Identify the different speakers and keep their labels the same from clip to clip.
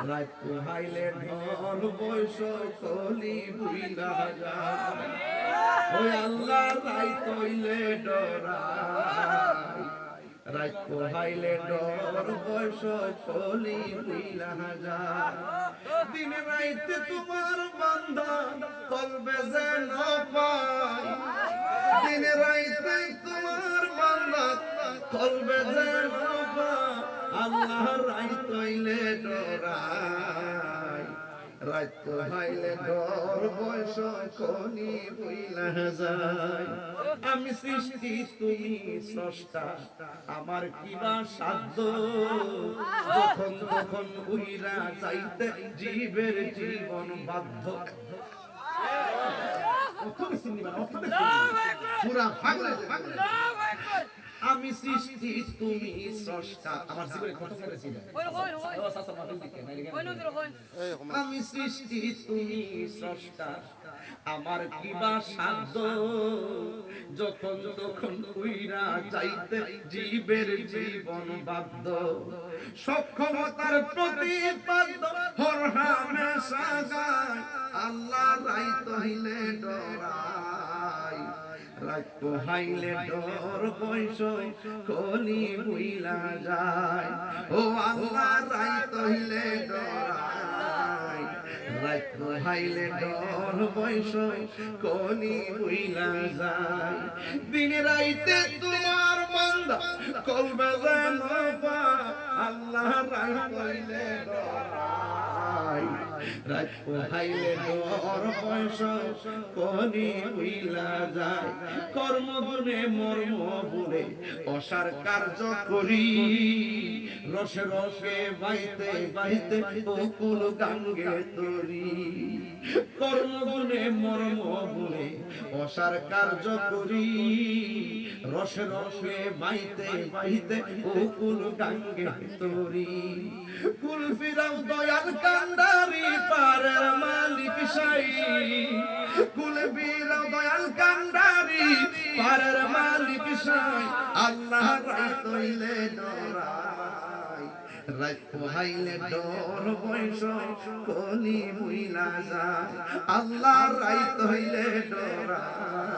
Speaker 1: রাত পোহাইলে ঢল কলি বুইলা যায় ওই আল্লাহ রাই তৈলে রাত ডর বৈশ কলি বুইলা যায় দিন রাইতে তোমার বান্দা কলবে যেন পাই দিন রাইতে তোমার বান্দা কলবে যেন পাই রাত পোহাইলে ডর বয়স বুইলা যায়। আমি সৃষ্টি তুমি স্রষ্টা আমার কিবা সাধ্য? যখন তখন উইরা চাইতে জীবের জীবন বাধ্য। পুরা পাগলে পাগলে আমি সৃষ্টি তুমি স্রষ্টা। আমার জীবনে কত করেছি আমি সৃষ্টি তুমি স্রষ্টা। আমার কিবা সাধ্য। যখন তখন উইরা চাইতে জীবের জীবন বাধ্য। সক্ষমতার প্রতিপাদ্য হর হামেশা গায় আল্লাহ রাই তহিলে ডরাই রাত পোহাইলে ডর বয়স কলি বুইলা যায়। ও আল্লাহ রাই তহিলে ডরাই রাত পোহাইলে ডর বয়স কলি বুইলা যায়। দিন রাইতে তোমার বান্দা কলবে যেন আল্লাহ রাই তহিলে ডরাই রাত মর্ম বলে অসার কার্য করি রসে রসে বাইতে বাইতে বকুল গাঙ্গে তরি কর্মগুণে মর্ম বলে অসার কার্য করি রসে রসে বাইতে বাইতে বকুল গাঙ্গে তরি কুল ফিরাও দয়াল কান্দারি পারের মালিক সাই। কুল ফিরাও দয়াল কান্দারি পারের মালিক সাই। আল্লাহ রাই তৈলে ডরাই রাত পোহাইলে ডর বয়স, কলি মুইলা যায়। আল্লাহ রাই তৈলে ডরাই।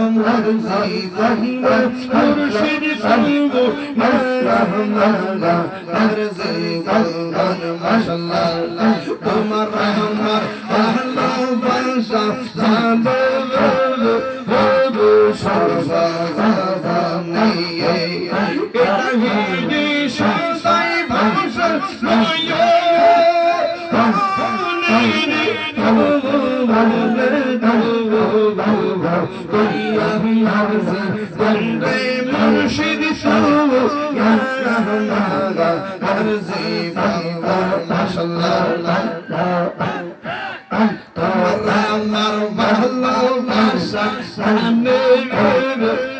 Speaker 1: তোমার
Speaker 2: জীবন মুর্শিদ সঙ্গ মারহামা আর জীবন মাশাআল্লাহ তোমার আমার ভালোবাসা জানো বলো সর্বা নিয়ে এটাহি সদাই ভাষা নয় মুর্শিদ সব আমার ভালোবাসা সামনে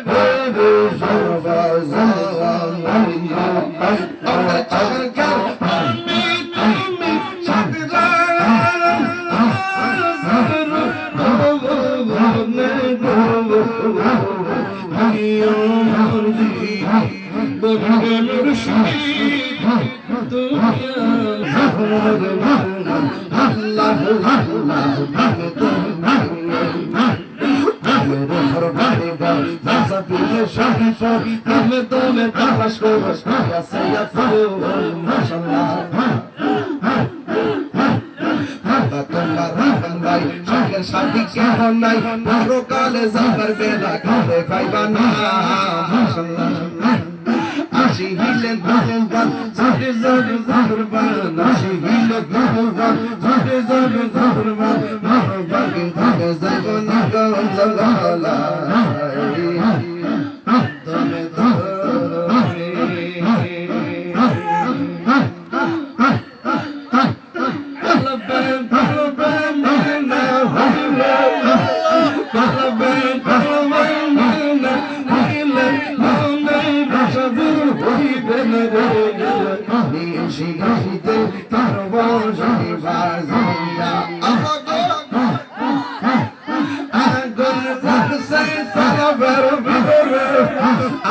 Speaker 2: সাথী কেহ নাই পরকালে যাবার বেলা কালে পাইবা না মাশাআল্লাহ
Speaker 1: নাচি হিলে দুর্গান জোরে জোরে দুর্বান নাচি হিলে দুর্গান জোরে জোরে দুর্বান মহাভাগে থাকে যাগো নিগো জগলা দমে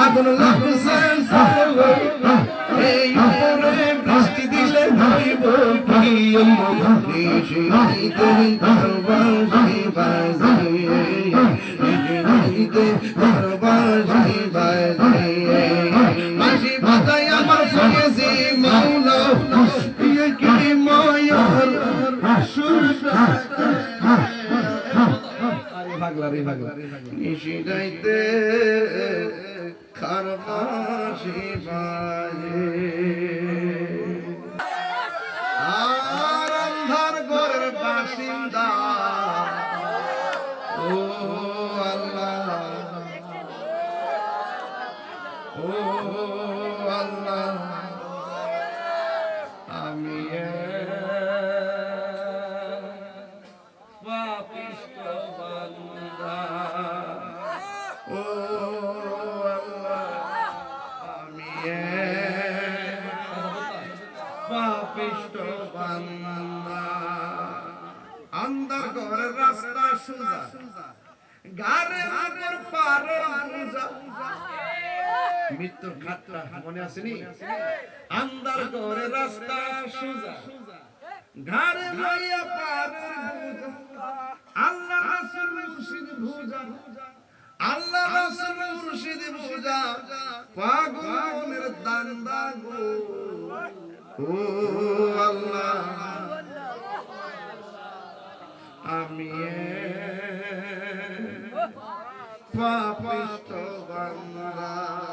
Speaker 1: আগুন লাগছে এই উপরে বৃষ্টি দিলে হইব কি মাসি বাজাই আমার সঙ্গে মাওলা নিশি যাইতে খারমাসি বাজে। মৃত্যুর খাতটা মনে আসেনি? আন্দার ঘরের রাস্তা সুজা। ঘাড়ে লইয়া পারের আল্লাহ রাসূল মুর্শিদ ভুজা। আল্লাহ রাসূল মুর্শিদ ভুজা। পাগলের দান্দা গো। ও আল্লাহ। আমি পাপিষ্ট ও